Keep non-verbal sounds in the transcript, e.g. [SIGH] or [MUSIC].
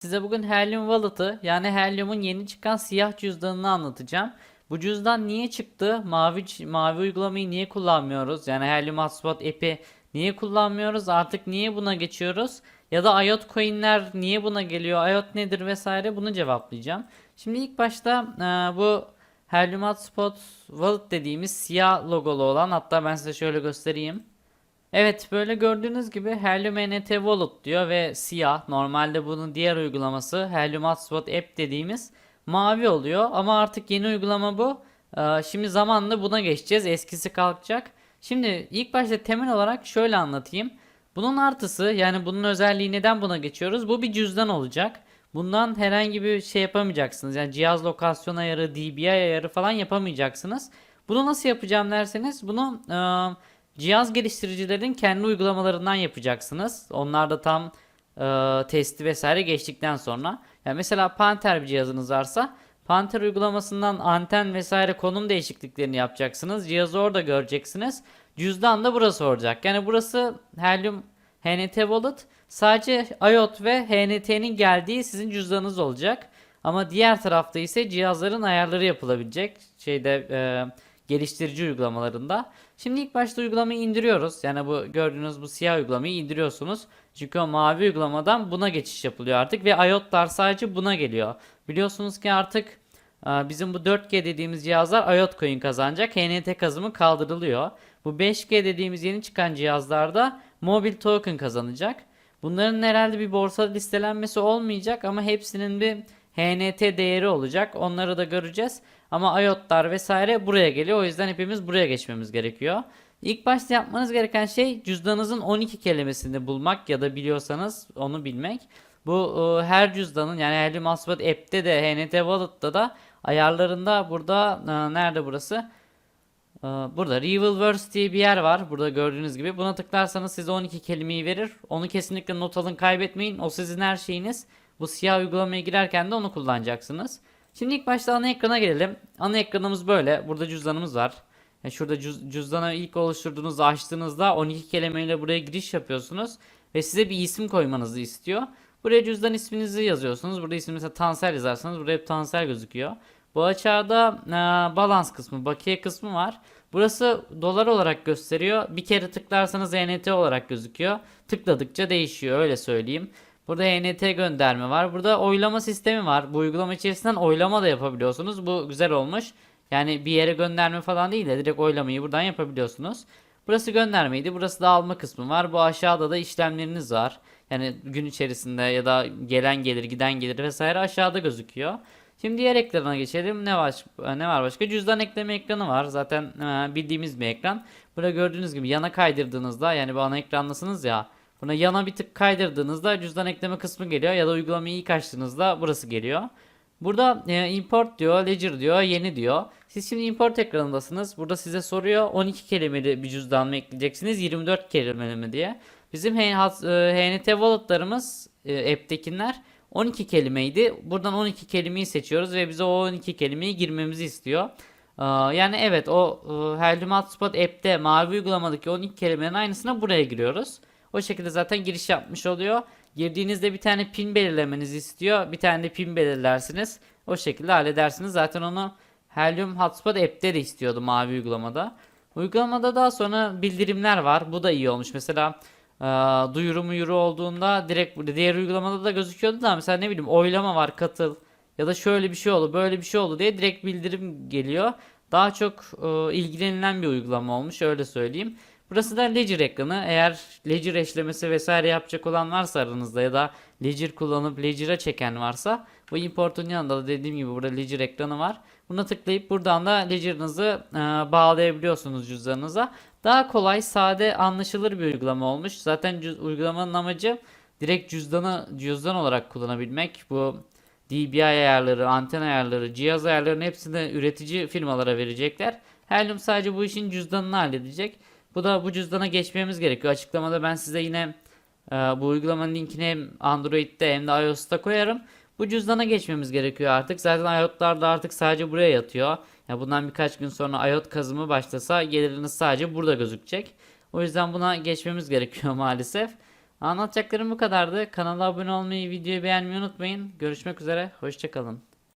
Size bugün Helium Wallet'ı yani Helium'un yeni çıkan siyah cüzdanını anlatacağım. Bu cüzdan niye çıktı? Mavi mavi uygulamayı niye kullanmıyoruz? Yani Helium Hotspot app'i niye kullanmıyoruz? Artık niye buna geçiyoruz? Ya da IOT coin'ler niye buna geliyor? IOT nedir vesaire bunu cevaplayacağım. Şimdi ilk başta e, bu Helium Hotspot Wallet dediğimiz siyah logolu olan hatta ben size şöyle göstereyim. Evet böyle gördüğünüz gibi Helium NFT Wallet diyor ve siyah. Normalde bunun diğer uygulaması Helium Hotspot App dediğimiz mavi oluyor ama artık yeni uygulama bu. Ee, şimdi zamanla buna geçeceğiz. Eskisi kalkacak. Şimdi ilk başta temel olarak şöyle anlatayım. Bunun artısı yani bunun özelliği neden buna geçiyoruz? Bu bir cüzdan olacak. Bundan herhangi bir şey yapamayacaksınız. Yani cihaz lokasyon ayarı, DBI ayarı falan yapamayacaksınız. Bunu nasıl yapacağım derseniz bunu e, cihaz geliştiricilerin kendi uygulamalarından yapacaksınız. Onlar da tam e, testi vesaire geçtikten sonra. Yani mesela Panther bir cihazınız varsa Panther uygulamasından anten vesaire konum değişikliklerini yapacaksınız. Cihazı orada göreceksiniz. Cüzdan da burası olacak. Yani burası Helium HNT Wallet sadece IOT ve HNT'nin geldiği sizin cüzdanınız olacak. Ama diğer tarafta ise cihazların ayarları yapılabilecek şeyde e, geliştirici uygulamalarında. Şimdi ilk başta uygulamayı indiriyoruz. Yani bu gördüğünüz bu siyah uygulamayı indiriyorsunuz. Çünkü o mavi uygulamadan buna geçiş yapılıyor artık ve IOT'lar sadece buna geliyor. Biliyorsunuz ki artık e, bizim bu 4G dediğimiz cihazlar IOT coin kazanacak. HNT kazımı kaldırılıyor. Bu 5G dediğimiz yeni çıkan cihazlarda mobil token kazanacak. Bunların herhalde bir borsada listelenmesi olmayacak ama hepsinin bir HNT değeri olacak. Onları da göreceğiz. Ama IOT'lar vesaire buraya geliyor. O yüzden hepimiz buraya geçmemiz gerekiyor. İlk başta yapmanız gereken şey cüzdanınızın 12 kelimesini bulmak ya da biliyorsanız onu bilmek. Bu e, her cüzdanın yani Helium Hotspot app'te de HNT Wallet'ta da ayarlarında burada e, nerede burası? E, Burada Revelverse diye bir yer var. Burada gördüğünüz gibi. Buna tıklarsanız size 12 kelimeyi verir. Onu kesinlikle not alın kaybetmeyin. O sizin her şeyiniz. Bu siyah uygulamaya girerken de onu kullanacaksınız. Şimdi ilk başta ana ekrana gelelim. Ana ekranımız böyle. Burada cüzdanımız var. Yani şurada cüz- cüzdanı ilk oluşturduğunuzda açtığınızda 12 kelimeyle buraya giriş yapıyorsunuz. Ve size bir isim koymanızı istiyor. Buraya cüzdan isminizi yazıyorsunuz. Burada isim mesela Tansel yazarsanız buraya hep Tansel gözüküyor. Bu açarda e, balans kısmı, bakiye kısmı var. Burası dolar olarak gösteriyor. Bir kere tıklarsanız ENT olarak gözüküyor. Tıkladıkça değişiyor öyle söyleyeyim. Burada ENT gönderme var. Burada oylama sistemi var. Bu uygulama içerisinden oylama da yapabiliyorsunuz. Bu güzel olmuş. Yani bir yere gönderme falan değil de direkt oylamayı buradan yapabiliyorsunuz. Burası göndermeydi. Burası da alma kısmı var. Bu aşağıda da işlemleriniz var. Yani gün içerisinde ya da gelen gelir, giden gelir vesaire aşağıda gözüküyor. Şimdi diğer ekrana geçelim. Ne var ne var başka? Cüzdan ekleme ekranı var. Zaten e, bildiğimiz bir ekran. Burada gördüğünüz gibi yana kaydırdığınızda yani bu ana ekrandasınız ya. Buna yana bir tık kaydırdığınızda cüzdan ekleme kısmı geliyor ya da uygulamayı ilk açtığınızda burası geliyor. Burada e, import diyor, ledger diyor, yeni diyor. Siz şimdi import ekranındasınız. Burada size soruyor 12 kelimeli bir cüzdan mı ekleyeceksiniz 24 kelimeli mi diye. Bizim H- Hat- e, HNT walletlarımız e, app'tekiler 12 kelimeydi. Buradan 12 kelimeyi seçiyoruz ve bize o 12 kelimeyi girmemizi istiyor. Ee, Yani evet o e, Helium Hotspot app'te mavi uygulamadaki 12 kelimenin aynısına buraya giriyoruz. O şekilde zaten giriş yapmış oluyor. Girdiğinizde bir tane pin belirlemenizi istiyor. Bir tane de pin belirlersiniz. O şekilde halledersiniz. Zaten onu Helium Hotspot app'te de istiyordu mavi uygulamada. Uygulamada daha sonra bildirimler var. Bu da iyi olmuş. Mesela e, duyuru muyuru olduğunda direkt diğer uygulamada da gözüküyordu da mesela ne bileyim oylama var katıl ya da şöyle bir şey oldu böyle bir şey oldu diye direkt bildirim geliyor. Daha çok e, ilgilenilen bir uygulama olmuş öyle söyleyeyim. Burası da Ledger ekranı. Eğer Ledger eşlemesi vesaire yapacak olan varsa aranızda ya da Ledger kullanıp Ledger'a çeken varsa bu importun yanında da dediğim gibi burada Ledger ekranı var. Buna tıklayıp buradan da Ledger'ınızı e, bağlayabiliyorsunuz cüzdanınıza. Daha kolay, sade, anlaşılır bir uygulama olmuş. Zaten cüz- uygulamanın amacı direkt cüzdanı cüzdan olarak kullanabilmek. Bu DBI ayarları, anten ayarları, cihaz ayarlarının hepsini üretici firmalara verecekler. Helium sadece bu işin cüzdanını halledecek. Bu da bu cüzdana geçmemiz gerekiyor. Açıklamada ben size yine e, bu uygulamanın linkini hem Android'de hem de iOS'ta koyarım. Bu cüzdana geçmemiz gerekiyor artık. Zaten iOT'lar da artık sadece buraya yatıyor. Ya bundan birkaç gün sonra iOT kazımı başlasa geliriniz sadece burada gözükecek. O yüzden buna geçmemiz gerekiyor [LAUGHS] maalesef. Anlatacaklarım bu kadardı. Kanala abone olmayı, videoyu beğenmeyi unutmayın. Görüşmek üzere. Hoşçakalın.